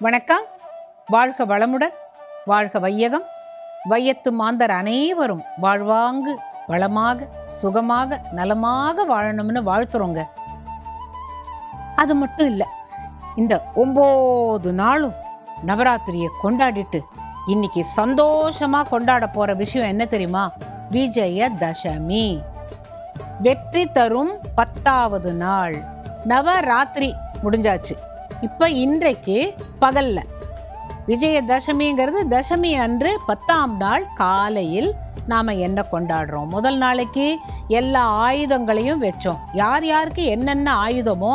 வணக்கம். வாழ்க வளமுடன் வாழ்க வையகம். வையத்து மாந்தர் அனைவரும் வாழ்வாங்கு வளமாக சுகமாக நலமாக வாழணும்னு வாழ்த்துறோங்க. அது மட்டும் இல்லை இந்த ஒம்பது நாளும் நவராத்திரியை கொண்டாடிட்டு இன்னைக்கு சந்தோஷமா கொண்டாட போற விஷயம் என்ன தெரியுமா? விஜய தசமி. வெற்றி தரும் பத்தாவது நாள். நவராத்திரி முடிஞ்சாச்சு. இப்போ இன்றைக்கு பகல்ல. விஜயதசமிங்கிறது தசமி அன்று பத்தாம் நாள் காலையில் நாம் என்ன கொண்டாடுறோம்? முதல் நாளைக்கு எல்லா ஆயுதங்களையும் வச்சோம். யார் யாருக்கு என்னென்ன ஆயுதமோ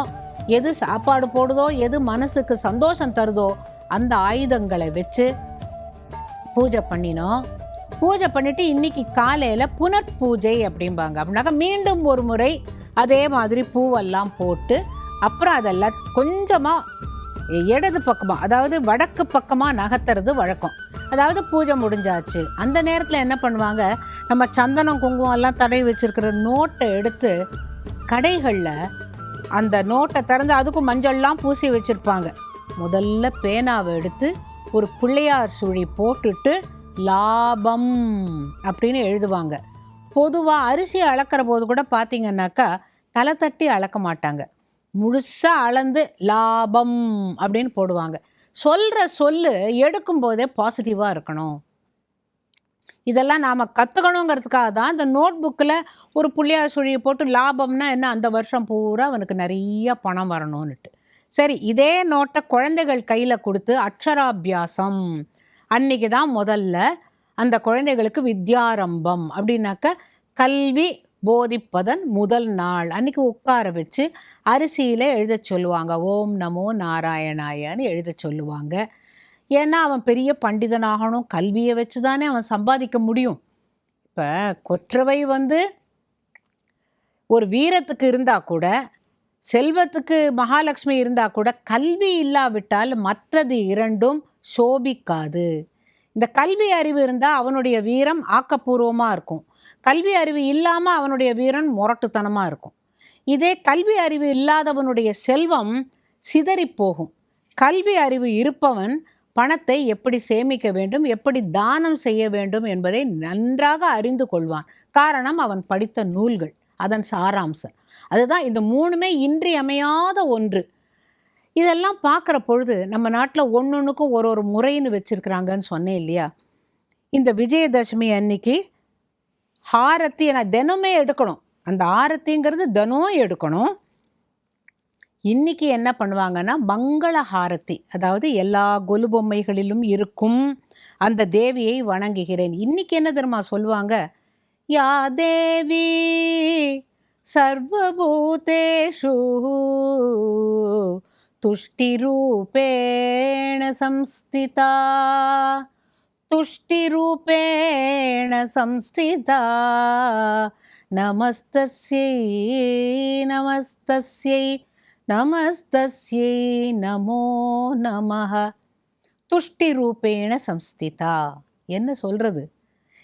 எது சாப்பாடு போடுதோ எது மனசுக்கு சந்தோஷம் தருதோ அந்த ஆயுதங்களை வச்சு பூஜை பண்ணினோம். பூஜை பண்ணிட்டு இன்னைக்கு புனர் புனர்பூஜை அப்படிம்பாங்க. அப்படின்னாக்கா மீண்டும் ஒரு முறை அதே மாதிரி பூவெல்லாம் போட்டு அப்புறம் அதெல்லாம் கொஞ்சமாக இடது பக்கமாக அதாவது வடக்கு பக்கமாக நகர்த்துறது வழக்கம். அதாவது பூஜை முடிஞ்சாச்சு. அந்த நேரத்தில் என்ன பண்ணுவாங்க? நம்ம சந்தனம் குங்குமம் எல்லாம் தடவி வச்சுருக்கிற நோட்டை எடுத்து கடைகளில் அந்த நோட்டை திறந்து அதுக்கும் மஞ்சள்லாம் பூசி வச்சுருப்பாங்க. முதல்ல பேனாவை எடுத்து ஒரு பிள்ளையார் சுழி போட்டுட்டு லாபம் அப்படின்னு எழுதுவாங்க. பொதுவாக அரிசி அளக்கிற போது கூட பார்த்தீங்கன்னாக்கா தலை தட்டி அளக்க மாட்டாங்க. முழுசாக அளந்து லாபம் அப்படின்னு போடுவாங்க. சொல்கிற சொல்லு எடுக்கும்போதே பாசிட்டிவாக இருக்கணும். இதெல்லாம் நாம் கற்றுக்கணுங்கிறதுக்காக தான் இந்த நோட் புக்கில் ஒரு புள்ளியார் சுழியை போட்டு லாபம்னா என்ன? அந்த வருஷம் பூரா அவனுக்கு நிறைய பணம் வரணும்னுட்டு. சரி இதே நோட்டை குழந்தைகள் கையில் கொடுத்து அக்ஷராபியாசம். அன்னைக்கு தான் முதல்ல அந்த குழந்தைகளுக்கு வித்யாரம்பம் அப்படின்னாக்க கல்வி போதிப்பதன் முதல் நாள். அன்னைக்கு உட்கார வச்சு அரிசியில் எழுத சொல்லுவாங்க. ஓம் நமோ நாராயணாயன்னு எழுத சொல்லுவாங்க. ஏன்னா அவன் பெரிய பண்டிதனாகணும். கல்வியை வச்சு தானே அவன் சம்பாதிக்க முடியும். இப்போ கொற்றவை வந்து ஒரு வீரத்துக்கு இருந்தால் கூட செல்வத்துக்கு மகாலட்சுமி இருந்தால் கூட கல்வி இல்லாவிட்டால் மற்றது இரண்டும் சோபிக்காது. இந்த கல்வி அறிவு இருந்தால் அவனுடைய வீரம் ஆக்கப்பூர்வமாக இருக்கும். கல்வி அறிவு இல்லாமல் அவனுடைய வீரன் முரட்டுத்தனமாக இருக்கும். இதே கல்வி அறிவு இல்லாதவனுடைய செல்வம் சிதறி போகும். கல்வி அறிவு இருப்பவன் பணத்தை எப்படி சேமிக்க வேண்டும் எப்படி தானம் செய்ய வேண்டும் என்பதை நன்றாக அறிந்து கொள்வான். காரணம் அவன் படித்த நூல்கள் அதன் சாராம்சம். அதுதான் இந்த மூணுமே இன்றியமையாத ஒன்று. இதெல்லாம் பார்க்குற பொழுது நம்ம நாட்டில் ஒன்னொன்றுக்கும் ஒரு ஒரு முறைன்னு வச்சுருக்குறாங்கன்னு சொன்னேன் இல்லையா? இந்த விஜயதசமி அன்னைக்கு ஆரத்தியை நான் தினமே எடுக்கணும். அந்த ஆரத்திங்கிறது தினம் எடுக்கணும். இன்றைக்கி என்ன பண்ணுவாங்கன்னா மங்கள ஹாரத்தி அதாவது எல்லா கொலுபொம்மைகளிலும் இருக்கும் அந்த தேவியை வணங்குகிறேன். இன்றைக்கி என்ன தெரியுமா சொல்லுவாங்க? யா தேவி சர்வபூதேஷு துஷ்டிரூபேண சம்ஸ்திதா. तुष्टिरूपेण संस्थिता नमस्तस्यै नमस्तस्यै नमस्तस्यै नमो நமः துஷ்டிரூபேண சம்ஸ்திதா என்ன சொல்றது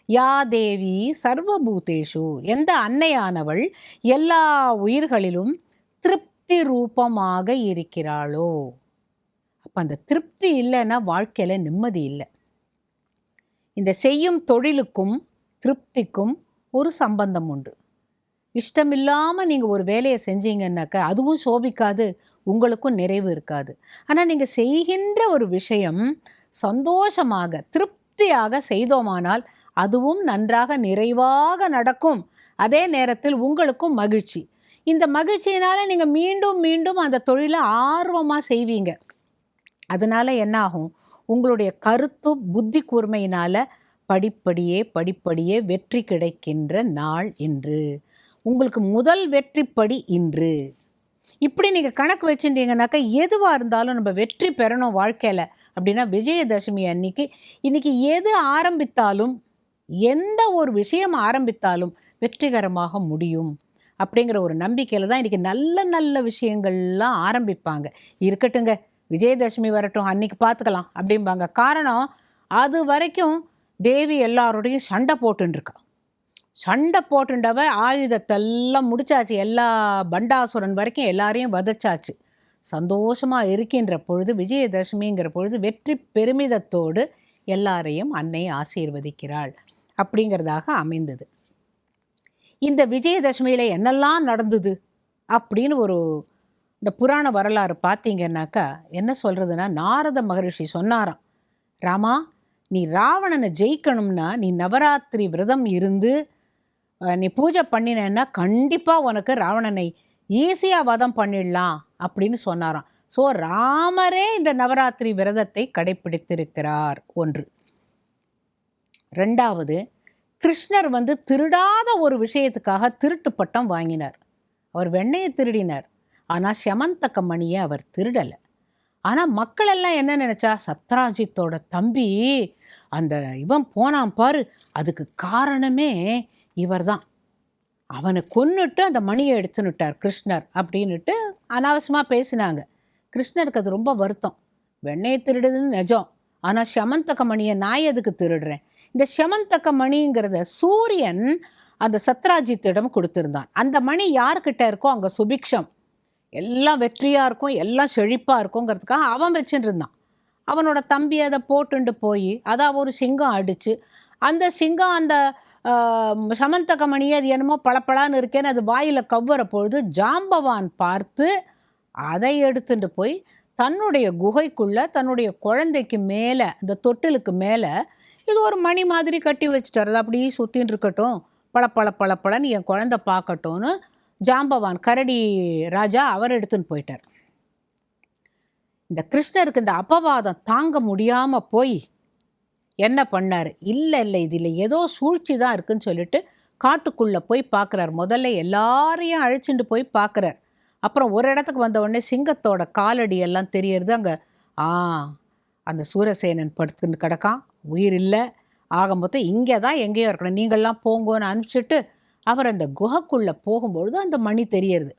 யா தேவி சர்வபூதேஷு எந்த அன்னையானவள் எல்லா உயிர்களிலும் திருப்தி ரூபமாக இருக்கிறாளோ அப்போ அந்த திருப்தி இல்லைன்னா வாழ்க்கையில் நிம்மதி இல்லை இந்த செய்யும் தொழிலுக்கும் திருப்திக்கும் ஒரு சம்பந்தம் உண்டு. இஷ்டமில்லாமல் நீங்கள் ஒரு வேலையை செஞ்சீங்கன்னாக்கா அதுவும் சோபிக்காது உங்களுக்கும் நிறைவு இருக்காது. ஆனால் நீங்கள் செய்கின்ற ஒரு விஷயம் சந்தோஷமாக திருப்தியாக செய்தோமானால் அதுவும் நன்றாக நிறைவாக நடக்கும். அதே நேரத்தில் உங்களுக்கும் மகிழ்ச்சி. இந்த மகிழ்ச்சியினால் நீங்கள் மீண்டும் மீண்டும் அந்த தொழிலை ஆர்வமாக செய்வீங்க. அதனால என்ன ஆகும்? உங்களுடைய கருத்து புத்தி கூர்மையினால் படிப்படியே படிப்படியே வெற்றி கிடைக்கின்ற நாள் இன்று. உங்களுக்கு முதல் வெற்றிப்படி இன்று. இப்படி நீங்கள் கணக்கு வச்சுட்டீங்கனாக்கா எதுவாக இருந்தாலும் நம்ம வெற்றி பெறணும் வாழ்க்கையில். அப்படின்னா விஜயதசமி அன்னைக்கு இன்னைக்கு எது ஆரம்பித்தாலும் எந்த ஒரு விஷயம் ஆரம்பித்தாலும் வெற்றிகரமாக முடியும். அப்படிங்கிற ஒரு நம்பிக்கையில் தான் இன்றைக்கி நல்ல நல்ல விஷயங்கள்லாம் ஆரம்பிப்பாங்க. இருக்கட்டுங்க. விஜயதசமி வரட்டும் அன்னைக்கு பார்த்துக்கலாம் அப்படிம்பாங்க. காரணம் அது வரைக்கும் தேவி எல்லாரோடையும் சண்டை போட்டுருக்கா சண்டை போட்டுண்டவ ஆயுதத்தெல்லாம் முடிச்சாச்சு. எல்லா பண்டாசுரன் வரைக்கும் எல்லாரையும் வதச்சாச்சு. சந்தோஷமாக இருக்கின்ற பொழுது விஜயதசமிங்கிற பொழுது வெற்றி பெருமிதத்தோடு எல்லாரையும் அன்னை ஆசீர்வதிக்கிறாள் அப்படிங்கிறதாக அமைந்தது. இந்த விஜயதசமியில் என்னெல்லாம் நடந்தது அப்படின்னு ஒரு இந்த புராண வரலாறு பார்த்தீங்கன்னாக்கா என்ன சொல்கிறதுனா நாரத மகரிஷி சொன்னாராம் ராமா நீ ராவணனை ஜெயிக்கணும்னா நீ நவராத்திரி விரதம் இருந்து நீ பூஜை பண்ணினேன்னா கண்டிப்பாக உனக்கு ராவணனை ஈஸியாக வதம் பண்ணிடலாம் அப்படின்னு சொன்னாராம். ஸோ ராமரே இந்த நவராத்திரி விரதத்தை கடைப்பிடித்திருக்கிறார் ஒன்று. ரெண்டாவது கிருஷ்ணர் வந்து திருடாத ஒரு விஷயத்துக்காக திருட்டு பட்டம் வாங்கினார். அவர் வெண்ணையை திருடினார். ஆனால் செமந்தக்க மணியை அவர் திருடலை. ஆனால் மக்களெல்லாம் என்ன நினச்சா சத்ராஜித்தோட தம்பி அந்த இவன் போனான் பாரு அதுக்கு காரணமே இவர்தான். அவனை கொன்னுட்டு அந்த மணியை எடுத்துனுட்டார் கிருஷ்ணர் அப்படின்னுட்டு அனாவசியமாக பேசினாங்க. கிருஷ்ணருக்கு அது ரொம்ப வருத்தம். வெண்ணையை திருடுதுன்னு நிஜம். ஆனால் செமந்தக்க மணியை நான் எதுக்கு திருடுறேன்? இந்த செமந்தக்க மணிங்கிறத சூரியன் அந்த சத்ராஜித்திடம் கொடுத்துருந்தான். அந்த மணி யார்கிட்ட இருக்கோ அங்கே சுபிக்ஷம். எல்லாம் வெற்றியாக இருக்கும் எல்லாம் செழிப்பாக இருக்குங்கிறதுக்காக அவன் வச்சுட்டு இருந்தான். அவனோட தம்பி அதை போட்டுண்டு போய் அதான் ஒரு சிங்கம் அடித்து அந்த சிங்கம் அந்த சமந்த சமந்தக அது என்னமோ பளபளன்னு இருக்கேன்னு அது வாயில் கவ்வற பொழுது ஜாம்பவான் பார்த்து அதை எடுத்துட்டு போய் தன்னுடைய குகைக்குள்ளே தன்னுடைய குழந்தைக்கு மேலே இந்த தொட்டிலுக்கு மேலே இது ஒரு மணி மாதிரி கட்டி வச்சுட்டார். அது அப்படியே சுற்றின்னு இருக்கட்டும் பளபள பளபளன்னு என் குழந்தை பார்க்கட்டும்னு ஜாம்பவான் கரடி ராஜா அவர் எடுத்துன்னு போயிட்டார். இந்த கிருஷ்ணருக்கு இந்த அபவாதம் தாங்க முடியாமல் போய் என்ன பண்ணார்? இல்லை இல்லை இதில் ஏதோ சூழ்ச்சி தான் இருக்குன்னு சொல்லிட்டு காட்டுக்குள்ளே போய் பார்க்குறார் முதல்ல எல்லாரையும் அழைச்சிட்டு போய் பார்க்குறார் அப்புறம் ஒரு இடத்துக்கு வந்த உடனே சிங்கத்தோட காலடி எல்லாம் தெரியறது அங்கே. ஆ அந்த சூரசேனன் படுத்துன்னு கிடக்கான். உயிர் இல்லை. ஆக மொத்தம் இங்கே தான் எங்கேயோ இருக்கணும். நீங்கள்லாம் போங்கன்னு அனுப்பிச்சிட்டு அவர் அந்த குகைக்குள்ளே போகும்பொழுது அந்த மணி தெரியறது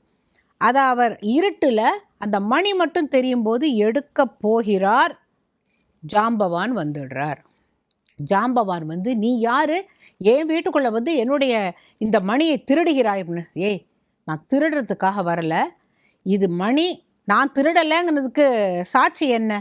அதை அவர் இருட்டில் அந்த மணி மட்டும் தெரியும் போது எடுக்க போகிறார். ஜாம்பவான் வந்துடுறார். ஜாம்பவான் வந்து நீ யார்? என் வீட்டுக்குள்ளே வந்து என்னுடைய இந்த மணியை திருடுகிறாய் அப்படின்னு. ஏய் நான் திருடுறதுக்காக வரல. இது மணி நான் திருடலைங்கிறதுக்கு சாட்சி என்ன?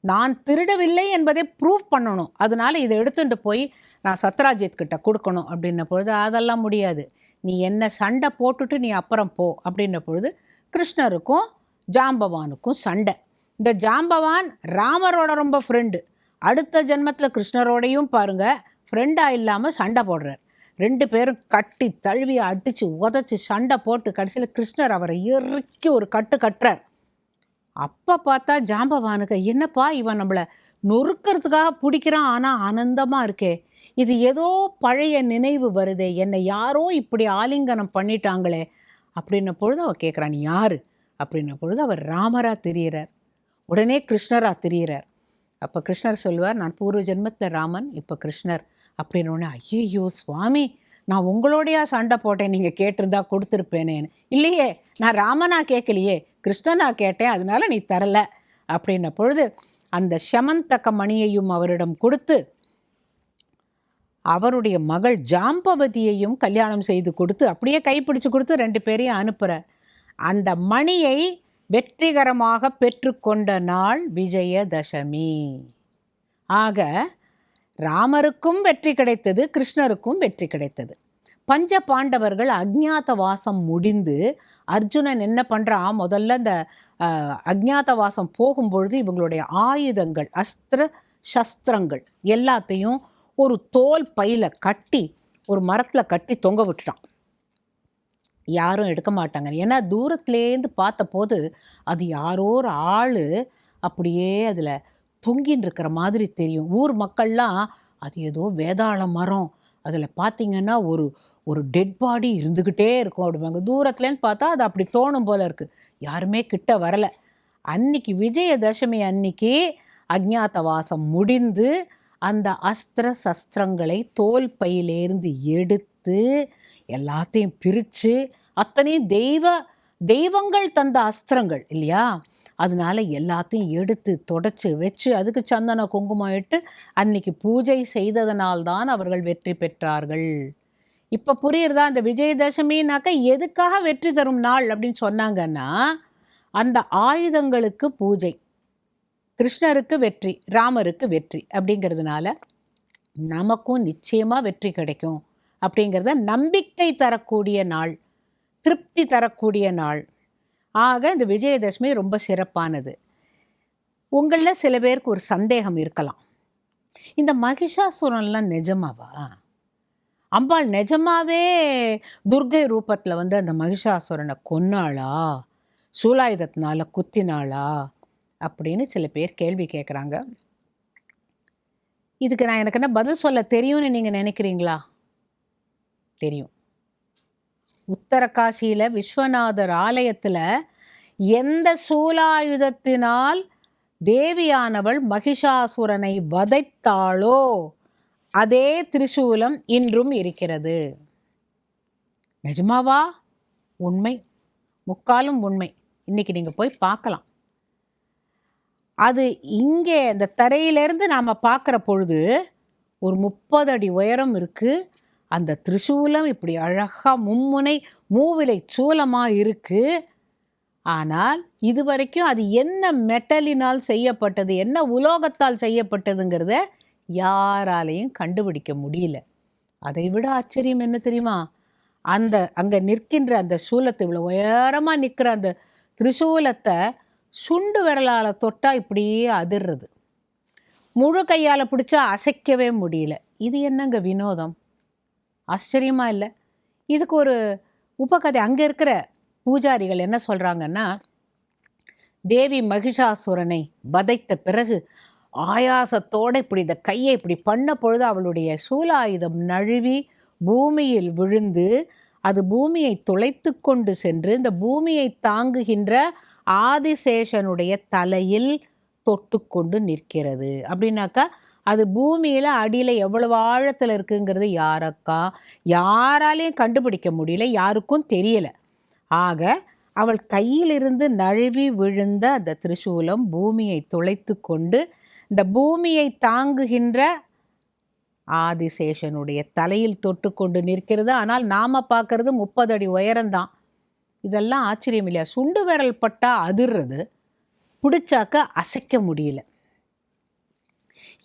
நான் திருடவில்லை என்பதை ப்ரூவ் பண்ணணும். அதனால இதை எடுத்துகிட்டு போய் நான் சத்ராஜித் கிட்ட கொடுக்கணும் அப்படின்ன பொழுது அதெல்லாம் முடியாது. நீ என்ன சண்டை போட்டுட்டு நீ அப்புறம் போ அப்படின்ன பொழுது கிருஷ்ணருக்கும் ஜாம்பவானுக்கும் சண்டை. இந்த ஜாம்பவான் ராமரோட ரொம்ப ஃப்ரெண்டு அடுத்த ஜென்மத்தில் கிருஷ்ணரோடையும் பாருங்கள் ஃப்ரெண்டாக இல்லாமல் சண்டை போடுறார். ரெண்டு பேரும் கட்டி தழுவி அடித்து உதச்சி சண்டை போட்டு கடைசியில் கிருஷ்ணர் அவரை இறுக்கி ஒரு கட்டு கட்டுறார். அப்போ பார்த்தா ஜாம்பவானுக்கு என்னப்பா இவன் நம்மளை நொறுக்கிறதுக்காக பிடிக்கிறான் ஆனால் ஆனந்தமாக இருக்கே. இது ஏதோ பழைய நினைவு வருதே. என்னை யாரோ இப்படி ஆலிங்கனம் பண்ணிட்டாங்களே. அப்படின்ன பொழுது அவள் கேட்குறான் நீ யார்? அப்படின்ன பொழுது அவர் ராமராக தெரிகிறார் உடனே கிருஷ்ணராக தெரிகிறார் அப்போ கிருஷ்ணர் சொல்லுவார் நான் பூர்வ ஜென்மத்தில் ராமன் இப்போ கிருஷ்ணர். அப்படின்னு ஐயோ சுவாமி நான் உங்களோடையா சண்டை போட்டேன் நீங்கள் கேட்டிருந்தா கொடுத்துருப்பேனேன்னு. இல்லையே நான் ராமனா கேட்கலையே கிருஷ்ணனா கேட்டேன் அதனால நீ தரல. அப்படின்ன பொழுது அந்த ஷமந்தக்க மணியையும் அவரிடம் கொடுத்து அவருடைய மகள் ஜாம்பவதியையும் கல்யாணம் செய்து கொடுத்து அப்படியே கைப்பிடிச்சு கொடுத்து ரெண்டு பேரையும் அனுப்புகிறார் அந்த மணியை வெற்றிகரமாக பெற்றுக்கொண்ட நாள் விஜயதசமி. ஆக ராமருக்கும் வெற்றி கிடைத்தது கிருஷ்ணருக்கும் வெற்றி கிடைத்தது. பஞ்ச பாண்டவர்கள் அஜ்ஞாத வாசம் முடிந்து அர்ஜுனன் என்ன பண்ணுறான் முதல்ல இந்த அஜ்ஞாத வாசம் போகும்பொழுது இவங்களுடைய ஆயுதங்கள் அஸ்திர சஸ்திரங்கள் எல்லாத்தையும் ஒரு தோல் பையில் கட்டி ஒரு மரத்தில் கட்டி தொங்க விட்டுட்டான். யாரும் எடுக்க மாட்டாங்க. ஏன்னா தூரத்துலேருந்து பார்த்தபோது அது யாரோ ஒரு ஆள் அப்படியே அதில் தொங்கின்னு இருக்கிற மாதிரி தெரியும். ஊர் மக்கள்லாம் அது ஏதோ வேதாள மரம். அதில் பார்த்தீங்கன்னா ஒரு ஒரு டெட் பாடி இருந்துக்கிட்டே இருக்கும் அப்படிம்பாங்க. தூரத்துலேருந்து பார்த்தா அது அப்படி தோணும் போல இருக்குது யாருமே கிட்ட வரலை. அன்னைக்கு விஜயதசமி அன்னைக்கு அஜ்ஞாத முடிந்து அந்த அஸ்திர சஸ்திரங்களை தோல் பையிலேருந்து எடுத்து எல்லாத்தையும் பிரித்து அத்தனையும் தெய்வ தெய்வங்கள் தந்த அஸ்திரங்கள் இல்லையா? அதனால எல்லாத்தையும் எடுத்து தொடச்சி வச்சு அதுக்கு சந்தன குங்குமம் இட்டு அன்னைக்கு பூஜை செய்ததனால்தான் அவர்கள் வெற்றி பெற்றார்கள். இப்போ புரியுறதா? அந்த விஜயதசமினாக்கா எதுக்காக வெற்றி தரும் நாள் அப்படின்னு சொன்னாங்கன்னா அந்த ஆயுதங்களுக்கு பூஜை. கிருஷ்ணருக்கு வெற்றி ராமருக்கு வெற்றி அப்படிங்கிறதுனால நமக்கும் நிச்சயமாக வெற்றி கிடைக்கும் அப்படிங்கிறத நம்பிக்கை தரக்கூடிய நாள் திருப்தி தரக்கூடிய நாள். ஆக இந்த விஜயதசமி ரொம்ப சிறப்பானது. உங்களில் சில பேருக்கு ஒரு சந்தேகம் இருக்கலாம். இந்த மகிஷாசுரன்லாம் நிஜமாவா? அம்பாள் நிஜமாவே துர்கை ரூபத்தில் வந்து அந்த மகிஷாசுரனை கொன்னாளா? சூலாயுதத்தினால குத்தினாளா? அப்படின்னு சில பேர் கேள்வி கேட்குறாங்க இதுக்கு நான் எனக்கு என்ன பதில் சொல்ல தெரியும்னு நீங்கள் நினைக்கிறீங்களா? தெரியும். உத்தரகாசியில் விஸ்வநாதர் ஆலயத்தில் எந்த சூலாயுதத்தினால் தேவியானவள் மகிஷாசுரனை வதைத்தாளோ அதே திரிசூலம் இன்றும் இருக்கிறது. நிஜமாவா? உண்மை. முக்காலும் உண்மை. இன்னைக்கு நீங்கள் போய் பார்க்கலாம். அது இங்கே இந்த தரையிலேருந்து நாம் பார்க்குற பொழுது ஒரு முப்பது அடி உயரம் இருக்குது அந்த திரிசூலம் இப்படி அழகாக மும்முனை மூவிலை சூலமாக இருக்குது ஆனால் இது வரைக்கும் அது என்ன மெட்டலினால் செய்யப்பட்டது என்ன உலோகத்தால் செய்யப்பட்டதுங்கிறத யாராலையும் கண்டுபிடிக்க முடியல. அதை விட ஆச்சரியம் என்ன தெரியுமா? அந்த அங்கே நிற்கின்ற அந்த சூலத்தை இவ்வளோ உயரமாக நிற்கிற அந்த திரிசூலத்தை சுண்டு விரலால் தொட்டால் இப்படியே அதிர்றது. முழு கையால் பிடிச்சா அசைக்கவே முடியல. இது என்னங்க வினோதம்? ஆச்சரியமாக இல்லை? இதுக்கு ஒரு உபகதை. அங்கே இருக்கிற பூஜாரிகள் என்ன சொல்கிறாங்கன்னா தேவி மகிஷாசுரனை வதைத்த பிறகு ஆயாசத்தோடு இப்படி இந்த கையை இப்படி பண்ண பொழுது அவளுடைய சூலாயுதம் நழுவி பூமியில் விழுந்து அது பூமியை துளைத்து கொண்டு சென்று இந்த பூமியை தாங்குகின்ற ஆதிசேஷனுடைய தலையில் தொட்டுக்கொண்டு நிற்கிறது. அப்படின்னாக்கா அது பூமியில் அடியில் எவ்வளவு ஆழத்தில் இருக்குங்கிறது யாருக்கா? யாராலையும் கண்டுபிடிக்க முடியல யாருக்கும் தெரியல. ஆக அவள் கையிலிருந்து நழுவி விழுந்த அந்த திரிசூலம் பூமியை துளைத்து கொண்டு இந்த பூமியை தாங்குகின்ற ஆதிசேஷனுடைய தலையில் தொட்டு கொண்டு நிற்கிறது. ஆனால் நாம் பார்க்கறது முப்பது அடி உயரம்தான். இதெல்லாம் ஆச்சரியம் இல்லையா? சுண்டு விரல் பட்டா அதிர்றது. பிடிச்சாக்க அசைக்க முடியல.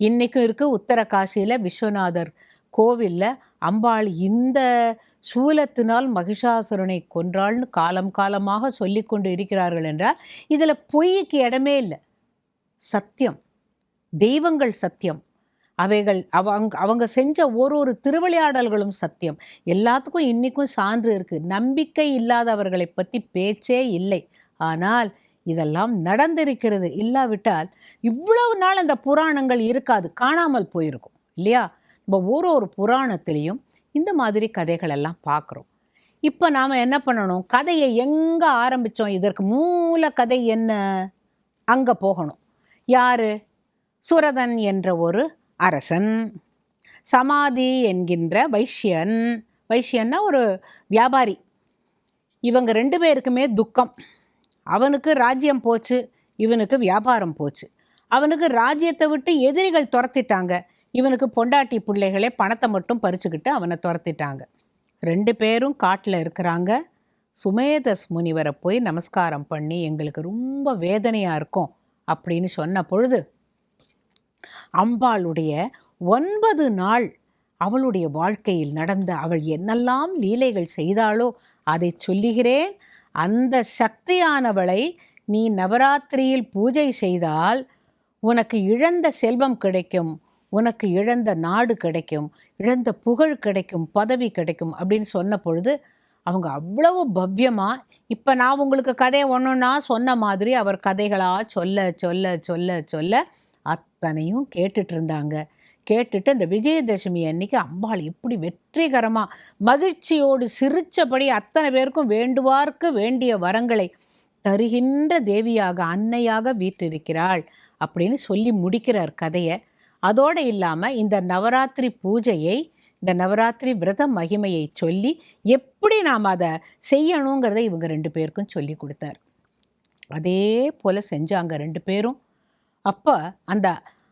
இன்றைக்கும் இருக்கு உத்தரகாசியில் விஸ்வநாதர் கோவிலில் அம்பாள் இந்த சூலத்தினால் மகிஷாசுரனை கொன்றாள்னு காலம் காலமாக சொல்லி கொண்டு இருக்கிறார்கள் என்றால் இதில் பொய்க்கு இடமே இல்லை. சத்தியம். தெய்வங்கள் சத்தியம். அவைகள் அவங்க அவங்க செஞ்ச ஒரு ஒரு திருவிளையாடல்களும் சத்தியம். எல்லாத்துக்கும் இன்றைக்கும் சான்று இருக்குது நம்பிக்கை இல்லாதவர்களை பற்றி பேச்சே இல்லை. ஆனால் இதெல்லாம் நடந்திருக்கிறது. இல்லாவிட்டால் இவ்வளவு நாள் அந்த புராணங்கள் இருக்காது காணாமல் போயிருக்கும் இல்லையா? நம்ம ஒரு ஒரு புராணத்திலையும் இந்த மாதிரி கதைகள் எல்லாம் பார்க்குறோம் இப்போ நாம் என்ன பண்ணணும்? கதையை எங்கே ஆரம்பித்தோம் இதற்கு மூல கதை என்ன? அங்கே போகணும். யார்? சுரதன் என்ற ஒரு அரசன். சமாதி என்கின்ற வைஷ்யன். வைஷ்யன்னா ஒரு வியாபாரி. இவங்க ரெண்டு பேருக்குமே துக்கம். அவனுக்கு ராஜ்யம் போச்சு இவனுக்கு வியாபாரம் போச்சு. அவனுக்கு ராஜ்யத்தை விட்டு எதிரிகள் துரத்திட்டாங்க. இவனுக்கு பொண்டாட்டி பிள்ளைகளே பணத்தை மட்டும் பறிச்சுக்கிட்டு அவனை துரத்திட்டாங்க. ரெண்டு பேரும் காட்டில் இருக்கிறாங்க. சுமேதஸ் முனிவரை போய் நமஸ்காரம் பண்ணி எங்களுக்கு ரொம்ப வேதனையாக இருக்கும் அப்படின்னு சொன்ன பொழுது அம்பாளுடைய ஒன்பது நாள் அவளுடைய வாழ்க்கையில் நடந்த அவள் என்னெல்லாம் லீலைகள் செய்தாளோ அதை சொல்லுகிறேன். அந்த சக்தியானவளை நீ நவராத்திரியில் பூஜை செய்தால் உனக்கு இழந்த செல்வம் கிடைக்கும் உனக்கு இழந்த நாடு கிடைக்கும் இழந்த புகழ் கிடைக்கும் பதவி கிடைக்கும் அப்படின்னு சொன்ன பொழுது அவங்க அவ்வளவு பவ்யமாக இப்போ நான் உங்களுக்கு கதை ஒன்றுன்னா சொன்ன மாதிரி அவர் கதைகளாக சொல்ல சொல்ல சொல்ல சொல்ல அத்தனையும் கேட்டுட்டு இருந்தாங்க. கேட்டுட்டு அந்த விஜயதசமி அன்னைக்கு அம்பாள் இப்படி வெற்றிகரமாக மகிழ்ச்சியோடு சிரித்தபடி அத்தனை பேருக்கும் வேண்டுவார்க்கு வேண்டிய வரங்களை தருகின்ற தேவியாக அன்னையாக வீற்றிருக்கிறாள் அப்படின்னு சொல்லி முடிக்கிறார் கதையை. அதோடு இல்லாமல் இந்த நவராத்திரி பூஜையை இந்த நவராத்திரி விரத மகிமையை சொல்லி எப்படி நாம் அதை செய்யணுங்கிறத இவங்க ரெண்டு பேருக்கும் சொல்லி கொடுத்தார். அதே போல் செஞ்சாங்க ரெண்டு பேரும். அப்போ அந்த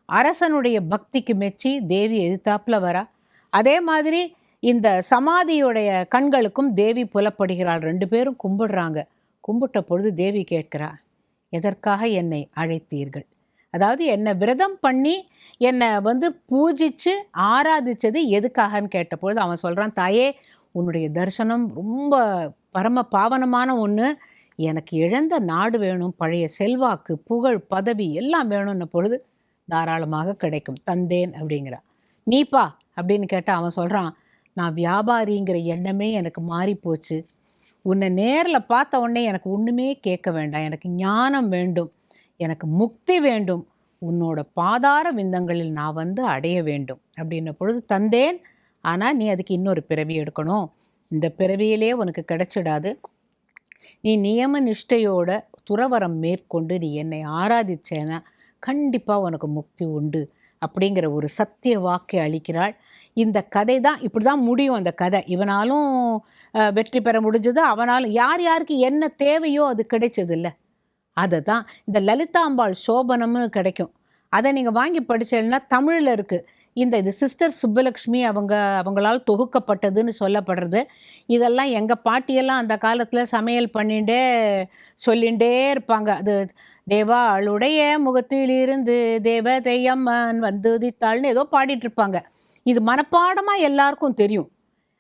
அரசனுடைய பக்திக்கு மெச்சி தேவி எதிர்த்தாப்புல வரா. அதே மாதிரி இந்த சமாதியுடைய கண்களுக்கும் தேவி புலப்படுகிறாள். ரெண்டு பேரும் கும்பிடுறாங்க. கும்பிட்ட பொழுது தேவி கேட்கிறா எதற்காக என்னை அழைத்தீர்கள்? அதாவது என்னை விரதம் பண்ணி என்னை வந்து பூஜிச்சு ஆராதித்தது எதுக்காகன்னு கேட்டபொழுது அவன் சொல்கிறான் தாயே உன்னுடைய தரிசனம் ரொம்ப பரம பாவனமான ஒன்று எனக்கு இழந்த நாடு வேணும் பழைய செல்வாக்கு புகழ் பதவி எல்லாம் வேணும்ன பொழுது தாராளமாக கிடைக்கும். தந்தேன் அப்படிங்கிறா. நீப்பா அப்படின்னு கேட்டால் அவன் சொல்கிறான் நான் வியாபாரிங்கிற எண்ணமே எனக்கு மாறி போச்சு உன்னை நேரில் பார்த்த உடனே எனக்கு ஒன்றுமே கேட்க வேண்டாம். எனக்கு ஞானம் வேண்டும். எனக்கு முக்தி வேண்டும். உன்னோட பாதார விந்தங்களில் நான் வந்து அடைய வேண்டும். அப்படின்ன பொழுது தந்தேன். ஆனால் நீ அதுக்கு இன்னொரு பிறவி எடுக்கணும். இந்த பிறவியிலே உனக்கு கிடைச்சிடாது. நீ நியம நிஷ்டையோட துறவரம் மேற்கொண்டு நீ என்னை ஆராதிச்சேன்னா கண்டிப்பாக உனக்கு முக்தி உண்டு அப்படிங்கிற ஒரு சத்திய வாக்கை அளிக்கிறாள். இந்த கதை தான் இப்படி தான் முடியும் அந்த கதை. இவனாலும் வெற்றி பெற முடிஞ்சது. அவனாலும் யார் யாருக்கு என்ன தேவையோ அது கிடைச்சது இல்லை அதை தான் இந்த லலிதாம்பாள் சோபனம்னு கிடைக்கும். அதை நீங்கள் வாங்கி படித்தேன்னா தமிழில் இருக்குது இந்த இது சிஸ்டர் சுப்பலக்ஷ்மி அவங்க அவங்களால் தொகுக்கப்பட்டதுன்னு சொல்லப்படுறது. இதெல்லாம் எங்கள் பாட்டியெல்லாம் அந்த காலத்தில் சமையல் பண்ணிகிட்டே சொல்லிகிட்டே இருப்பாங்க. அது தேவாளுடைய முகத்திலிருந்து தேவதையம்மன் வந்து உதித்தாள்னு ஏதோ பாடிட்டு இருப்பாங்க. இது மனப்பாடமாக எல்லாருக்கும் தெரியும்.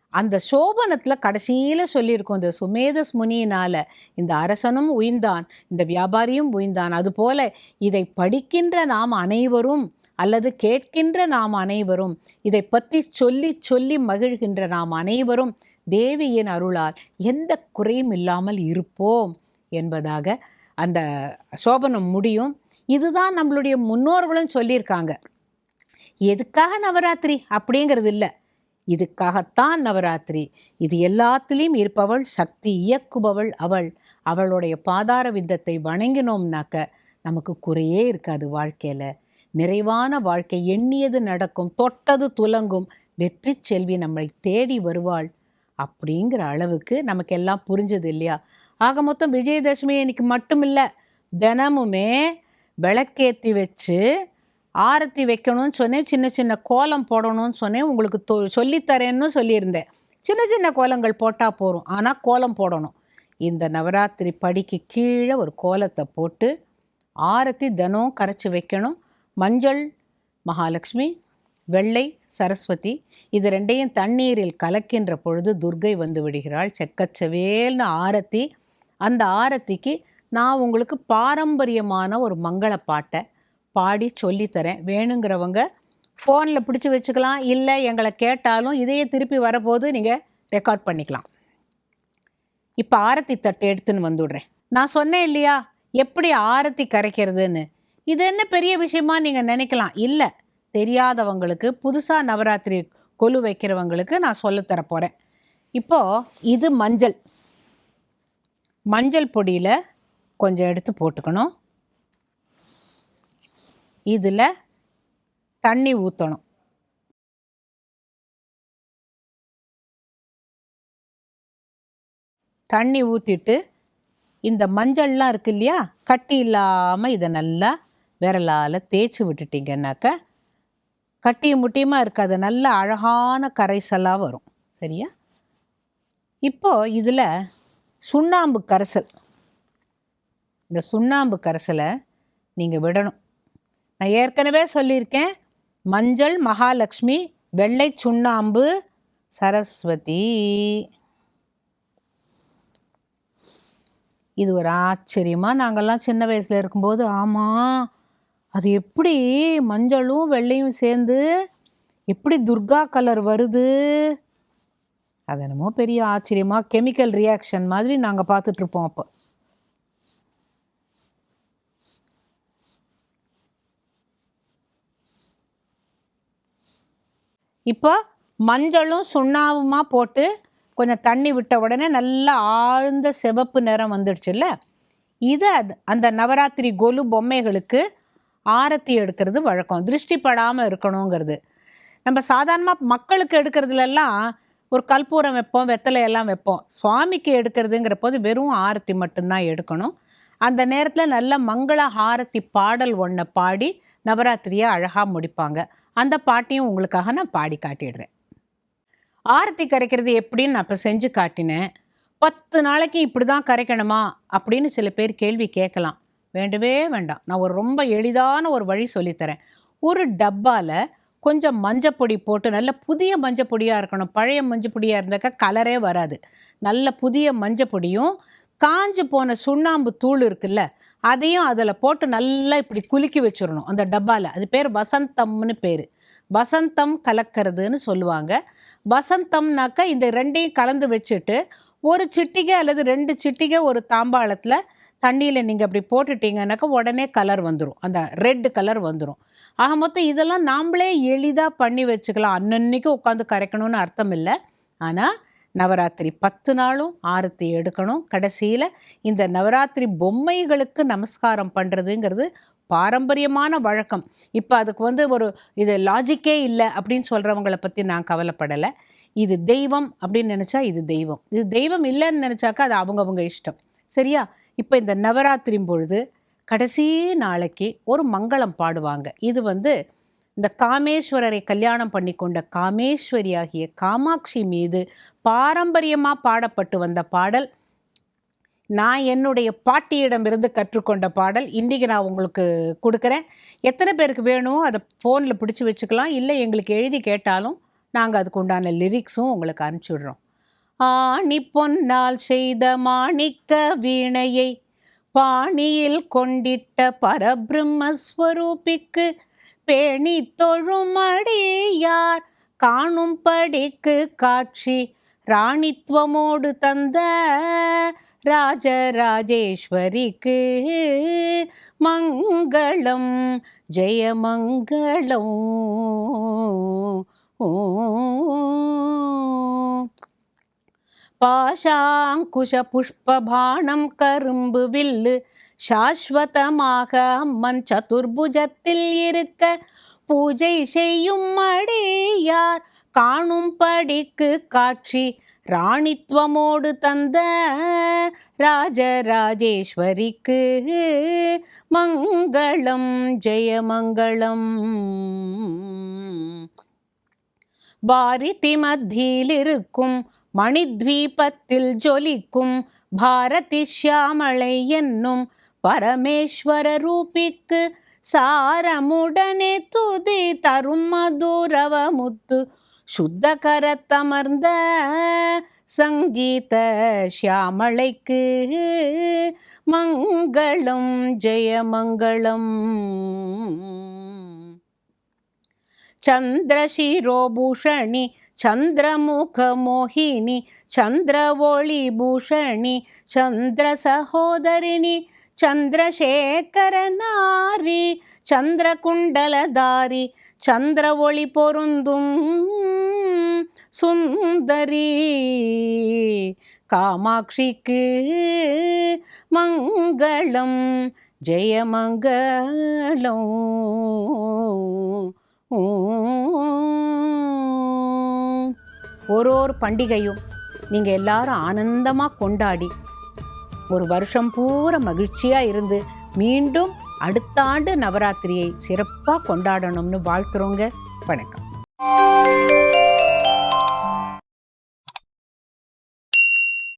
அந்த சோபனத்தில் கடைசியில் சொல்லியிருக்கோம் இந்த சுமேதஸ் முனியினால் இந்த அரசனும் உயிர்ந்தான் இந்த வியாபாரியும் உயிர்ந்தான். அதுபோல இதை படிக்கின்ற நாம் அனைவரும் அல்லது கேட்கின்ற நாம் அனைவரும் இதை பற்றி சொல்லி சொல்லி மகிழ்கின்ற நாம் அனைவரும் தேவியின் அருளால் எந்த குறையும் இல்லாமல் இருப்போம் என்பதாக அந்த சோபனம் முடியும். இதுதான் நம்மளுடைய முன்னோர்களும் சொல்லியிருக்காங்க. எதுக்காக நவராத்திரி? அப்படிங்கிறது இல்லை. இதுக்காகத்தான் நவராத்திரி. இது எல்லாத்துலேயும் இருப்பவள் சக்தி இயக்குபவள் அவள். அவளுடைய பாதார விந்தத்தை வணங்கினோம்னாக்க நமக்கு குறையே இருக்காது வாழ்க்கையில். நிறைவான வாழ்க்கை எண்ணியது நடக்கும் தொட்டது துலங்கும் வெற்றி செல்வி நம்மை தேடி வருவாள் அப்படிங்கிற அளவுக்கு நமக்கு எல்லாம் புரிஞ்சது இல்லையா? ஆக மொத்தம் விஜயதசமி இன்னைக்கு மட்டும் இல்லை தினமுமே விளக்கேற்றி வச்சு ஆரத்தி வைக்கணும்னு சொன்னேன் சின்ன சின்ன கோலம் போடணும்னு சொன்னேன் உங்களுக்கு தொ சொல்லித்தரேன்னு சொல்லியிருந்தேன். சின்ன சின்ன கோலங்கள் போட்டால் போதும் ஆனால் கோலம் போடணும். இந்த நவராத்திரி படிக்கு கீழே ஒரு கோலத்தை போட்டு ஆரத்தி தினம் கரைச்சி வைக்கணும். மஞ்சள் மகாலட்சுமி வெள்ளை சரஸ்வதி இது ரெண்டையும் தண்ணீரில் கலக்கின்ற பொழுது துர்கை வந்து விடுகிறாள். செக்கச்சவேல்னு ஆரத்தி அந்த ஆரத்திக்கு நான் உங்களுக்கு பாரம்பரியமான ஒரு மங்கள பாட்டை பாடி சொல்லித்தரேன் வேணுங்கிறவங்க ஃபோனில் பிடிச்சி வச்சுக்கலாம். இல்லை எங்களை கேட்டாலும் இதையே திருப்பி வரபோது நீங்கள் ரெக்கார்ட் பண்ணிக்கலாம். இப்போ ஆரத்தி தட்டு எடுத்துன்னு வந்துடுறேன். நான் சொன்னேன் இல்லையா? எப்படி ஆரத்தி கரைக்கிறதுன்னு? இது என்ன பெரிய விஷயமா நீங்கள் நினைக்கலாம்? இல்லை. தெரியாதவங்களுக்கு புதுசாக நவராத்திரி கொலு வைக்கிறவங்களுக்கு நான் சொல்லித்தர போகிறேன் இப்போது இது மஞ்சள். மஞ்சள் பொடியில் கொஞ்சம் எடுத்து போட்டுக்கணும். இதில் தண்ணி ஊற்றணும் தண்ணி ஊற்றிட்டு இந்த மஞ்சள்லாம் இருக்கு இல்லையா? கட்டி இல்லாமல் இதை நல்லா விரலால் தேய்ச்சி விட்டுட்டிங்கன்னாக்க கட்டியும் முட்டியுமாக இருக்காது. நல்ல அழகான கரைசலாக வரும். சரியா? இப்போது இதில் சுண்ணாம்பு கரைசல். இந்த சுண்ணாம்பு கரைசலை நீங்கள் விடணும். நான் ஏற்கனவே சொல்லியிருக்கேன் மஞ்சள் மகாலட்சுமி வெள்ளை சுண்ணாம்பு சரஸ்வதி. இது ஒரு ஆச்சரியமாக நாங்கள்லாம் சின்ன வயசில் இருக்கும்போது ஆமாம் அது எப்படி மஞ்சளும் வெள்ளையும் சேர்ந்து எப்படி துர்கா கலர் வருது? அது என்னமோ பெரிய ஆச்சரியமாக கெமிக்கல் ரியாக்ஷன் மாதிரி நாங்கள் பார்த்துட்ருப்போம் அப்போ. இப்போ மஞ்சளும் சுண்ணாம்புமா போட்டு கொஞ்சம் தண்ணி விட்ட உடனே நல்லா ஆழ்ந்த சிவப்பு நிறம் வந்துடுச்சுல்ல? இதை அது- அந்த நவராத்திரி கொலு பொம்மைகளுக்கு ஆரத்தி எடுக்கிறது வழக்கம். திருஷ்டி படாமல் இருக்கணுங்கிறது. நம்ம சாதாரணமாக மக்களுக்கு எடுக்கிறதுலலாம் ஒரு கற்பூரம் வைப்போம் வெத்தலை எல்லாம் வைப்போம். சுவாமிக்கு எடுக்கிறதுங்கிற போது வெறும் ஆரத்தி மட்டும்தான் எடுக்கணும். அந்த நேரத்தில் நல்ல மங்கள ஆரத்தி பாடல் ஒன்றை பாடி நவராத்திரியை அழகாக முடிப்பாங்க. அந்த பாட்டையும் உங்களுக்காக நான் பாடி காட்டிடுறேன். ஆரத்தி கரைக்கிறது எப்படின்னு நான் இப்போ செஞ்சு காட்டினேன். பத்து நாளைக்கு இப்படி தான் கரைக்கணுமா அப்படின்னு சில பேர் கேள்வி கேட்கலாம். வேண்டவே வேண்டாம். நான் ஒரு ரொம்ப எளிதான ஒரு வழி சொல்லித்தரேன். ஒரு டப்பாவில் கொஞ்சம் மஞ்சப்பொடி போட்டு நல்ல புதிய மஞ்சப்பொடியாக இருக்கணும். பழைய மஞ்சப்பொடியாக இருந்தாக்கா கலரே வராது. நல்ல புதிய மஞ்சப்பொடியும் காஞ்சு போன சுண்ணாம்பு தூள் இருக்குல்ல அதையும் அதில் போட்டு நல்லா இப்படி குலுக்கி வச்சிடணும். அந்த டப்பாவில் அது பேர் வசந்தம்னு பேர். வசந்தம் கலக்கிறதுன்னு சொல்லுவாங்க. வசந்தம்னாக்கா இந்த ரெண்டையும் கலந்து வச்சுட்டு ஒரு சிட்டிகை அல்லது ரெண்டு சிட்டிகை ஒரு தாம்பாளத்தில் தண்ணியில் நீங்கள் அப்படி போட்டுட்டீங்கன்னாக்கா உடனே கலர் வந்துடும் அந்த ரெட் கலர் வந்துடும் ஆக மொத்தம் இதெல்லாம் நாம்ளே எளிதாக பண்ணி வச்சுக்கலாம். அன்னன்னைக்கு உட்காந்து கரைக்கணும்னு அர்த்தம் இல்லை. ஆனால் நவராத்திரி பத்து நாளும் ஆரத்தி எடுக்கணும். கடைசியில் இந்த நவராத்திரி பொம்மைகளுக்கு நமஸ்காரம் பண்ணுறதுங்கிறது பாரம்பரியமான வழக்கம். இப்போ அதுக்கு வந்து ஒரு இது லாஜிக்கே இல்லை அப்படின்னு சொல்கிறவங்கள பற்றி நான் கவலைப்படலை. இது தெய்வம் அப்படின்னு நினச்சா இது தெய்வம். இது தெய்வம் இல்லைன்னு நினச்சாக்கா அது அவங்கவுங்க இஷ்டம். சரியா? இப்போ இந்த நவராத்திரி பொழுது கடைசி நாளைக்கு ஒரு மங்களம் பாடுவாங்க. இது வந்து இந்த காமேஸ்வரரை கல்யாணம் பண்ணி கொண்ட காமேஸ்வரி ஆகிய காமாட்சி மீது பாரம்பரியமாக பாடப்பட்டு வந்த பாடல். நான் என்னுடைய பாட்டியிடமிருந்து கற்றுக்கொண்ட பாடல். இன்றைக்கி நான் உங்களுக்கு கொடுக்குறேன். எத்தனை பேருக்கு வேணுமோ அதை ஃபோனில் பிடிச்சி வச்சுக்கலாம். இல்லை எங்களுக்கு எழுதி கேட்டாலும் நாங்கள் அதுக்கு உண்டான லிரிக்ஸும் உங்களுக்கு அனுப்பிச்சி ஆணி பொன்னால் செய்த மாணிக்க வீணையை பாணியில் கொண்டிட்ட பரபிரம்மஸ்வரூபிக்கு பேணி தொழுமடியார் காணும்படிக்கு காட்சி ராணித்துவமோடு தந்த ராஜராஜேஸ்வரிக்கு மங்களம் ஜெயமங்களம். பாஷாங்குஷ புஷ்பபாணம் கரும்பு வில்லு சாஸ்வதமாக அம்மன் சதுர்புஜத்தில் இருக்க பூஜை செய்யும் அடியார் காணும்படிக்கு காட்சி ராணித்துவமோடு தந்த ராஜராஜேஸ்வரிக்கு மங்களம் ஜெயமங்களம். பாரிதி மத்தியில் இருக்கும் மணித்வீபத்தில் ஜொலிக்கும் பாரதி ஷியாமளை என்னும் பரமேஸ்வர ரூபிக்கு சாரமுடனே துதி தரும் மதுரவ முத்து சுத்த கரத்தமர்ந்த சங்கீத ஷியாமளைக்கு மங்களம் ஜெயமங்களம். சந்திரசிரோபூஷணி ಚಂದ್ರಮುಖ ಮೋಹಿನಿ ಚಂದ್ರವೋಳಿ ಭೂಷಣಿ ಚಂದ್ರ ಸಹೋದರಿನಿ ಚಂದ್ರಶೇಖರ ನಾರಿ ಚಂದ್ರಕುಂಡಲಧಾರಿ ಚಂದ್ರ ஒளி பொருந்தும் சுந்தரி காமாட்சிக்கு மங்களம் ஜெயமங்களம் ஒரு ஒரு பண்டிகையும் நீங்கள் எல்லாரும் ஆனந்தமாக கொண்டாடி ஒரு வருஷம் பூரா மகிழ்ச்சியாக இருந்து மீண்டும் அடுத்த ஆண்டு நவராத்திரியை சிறப்பாக கொண்டாடணும்னு வாழ்த்துறோங்க. வணக்கம்.